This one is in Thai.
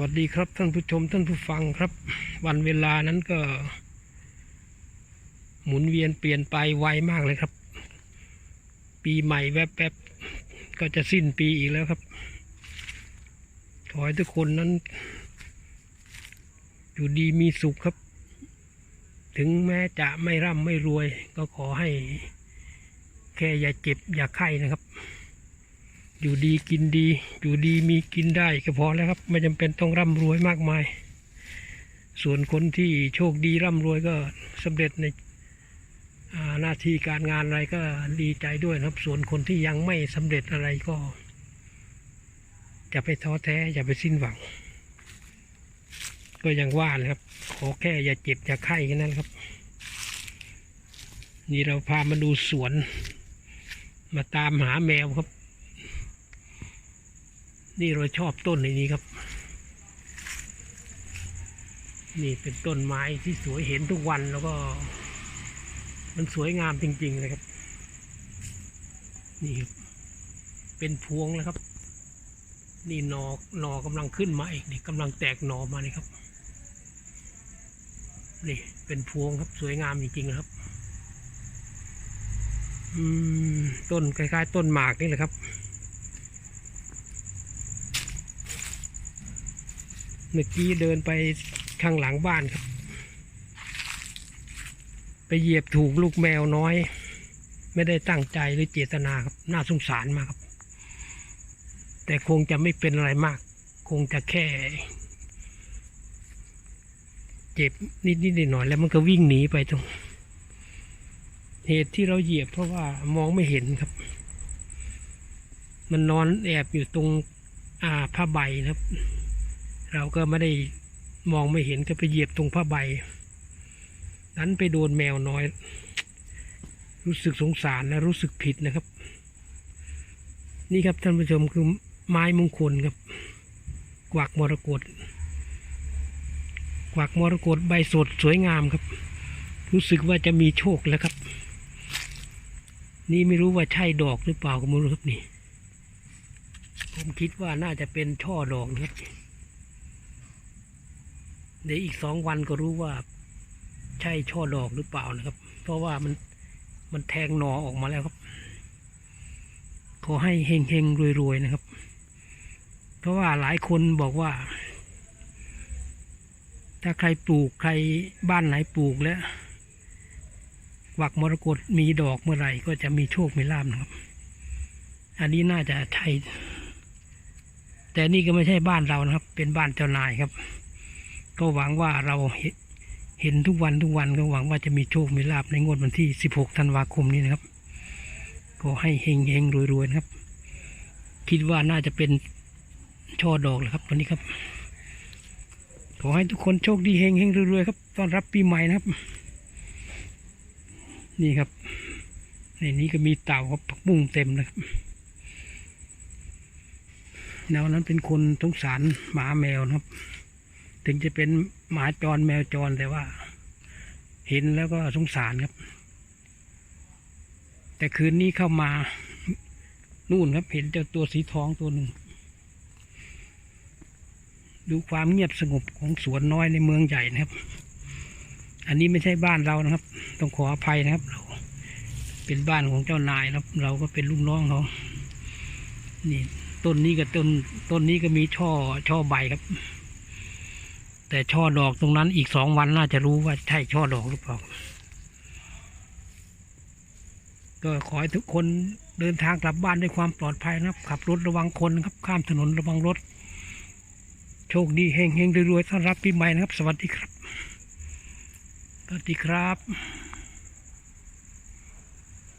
วัสดีครับท่านผู้ชมท่านผู้ฟังครับ วันเวลานั้นก็ หมุนเวียนเปลี่ยนไปไวมากเลยครับ ปีใหม่แวบๆก็จะสิ้นปีอีกแล้วครับ ขอให้ทุกคนนั้น อยู่ดีมีสุขครับ ถึงแม้จะไม่ร่ำไม่รวย ก็ขอให้ แค่อย่าเจ็บอย่าไข้นะครับ อยู่ดีกินดี อยู่ดีมีกินได้ก็พอแล้วครับ ไม่จำเป็นต้องร่ำรวยมากมาย ส่วนคนที่โชคดีร่ำรวยก็สำเร็จในหน้าที่การงานอะไรก็ดีใจด้วยนะครับ ส่วนคนที่ยังไม่สำเร็จอะไรก็อย่าไปท้อแท้อย่าไปสิ้นหวัง ก็ยังว่านะครับ ขอแค่อย่าเจ็บอย่าไข้แค่นั้นครับ นี่เราพามาดูสวน มาตามหาแมวครับ นี่เราชอบต้นในนี้ครับ นี่เป็นต้นไม้ที่สวยเห็นทุกวันแล้วก็ มันสวยงามจริง ๆ เลยครับ นี่ครับเป็นพวงแล้วครับ นี่หนอหนอกำลังขึ้นมาอีกนี่กำลังแตกหนอมานี่ครับ นี่เป็นพวงครับสวยงามจริงๆนะครับ อืมต้นคล้ายๆ ต้นหมากนี่แหละครับ เมื่อกี้เดินไปข้างหลังบ้านครับ ไปเหยียบถูกลูกแมวน้อย ไม่ได้ตั้งใจหรือเจตนาครับ น่าสงสารมากครับ แต่คงจะไม่เป็นอะไรมาก คงจะแค่ เจ็บนิดๆหน่อยแล้วมันก็วิ่งหนีไปตรง เหตุที่เราเหยียบเพราะว่ามองไม่เห็นครับ มันนอนแอบอยู่ตรง อ่าผ้าใบนะครับ เราก็ไม่ได้มองไม่เห็นก็ไปเหยียบตรงผ้าใบ นั้นไปโดนแมวน้อย รู้สึกสงสารและรู้สึกผิดนะครับ นี่ครับท่านผู้ชมคือไม้มงคลครับ กวักมรกตกวักมรกตใบสดสวยงามครับ รู้สึกว่าจะมีโชคแล้วครับ นี่ไม่รู้ว่าใช่ดอกหรือเปล่าก็ไม่รู้ครับนี่ ผมคิดว่าน่าจะเป็นช่อดอกนะครับ เดี๋ยวอีกสองวันก็รู้ว่า ใช่ช่อดอกหรือเปล่านะครับ เพราะว่ามันมันแทงหนอออกมาแล้วครับ ขอให้เฮงเฮงรวยรวยๆนะครับ เพราะว่าหลายคนบอกว่า ถ้าใครปลูกใครบ้านไหนปลูกแล้วหวักมรกตมีดอกเมื่อไหร่ก็จะมีโชคมีลาภนะครับ อันนี้น่าจะใช่แต่นี่ก็ไม่ใช่บ้านเรานะครับ เป็นบ้านเจ้านายครับ ก็หวังว่าเราเห็นทุกวันทุกวันก็หวังว่าจะมีโชคมีลาภในงวดวันที่ 16 ธันวาคมนี้นะครับก็ให้เฮงเฮงรวยรวยๆนะครับ คิดว่าน่าจะเป็นช่อดอกแหละครับตอนนี้ครับ ขอให้ทุกคนโชคดีเฮงเฮงรวยๆครับต้อนรับปีใหม่นะครับ นี่ครับ ในนี้ก็มีเต่าครับผักบุ้งเต็มนะครับแนวนั้นเป็นคนสงสารหมาแมวนะครับ ถึงจะเป็นหมาจรแมวจรแต่ว่า เห็นแล้วก็สงสารครับ แต่คืนนี้เข้ามา นู่นครับเห็นเจ้าตัวสีทองตัวหนึ่งดูความเงียบสงบของสวนน้อยในเมืองใหญ่นะครับ อันนี้ไม่ใช่บ้านเรานะครับ ต้องขออภัยนะครับเราเป็นบ้านของเจ้านายครับเราก็เป็นลูกน้องเขา นี่ต้นนี้กับต้นต้นนี้ก็มีช่อช่อใบครับ แต่ช่อดอกตรงนั้นอีกสองวันน่าจะรู้ว่าใช่ช่อดอกหรือเปล่า ก็ขอให้ทุกคนเดินทางกลับบ้านด้วยความปลอดภัยนะครับ ขับรถระวังคนนะครับ ข้ามถนนระวังรถ โชคดีเฮงเฮงรวยๆต้อนรับปีใหม่นะครับ สวัสดีครับ สวัสดีครับ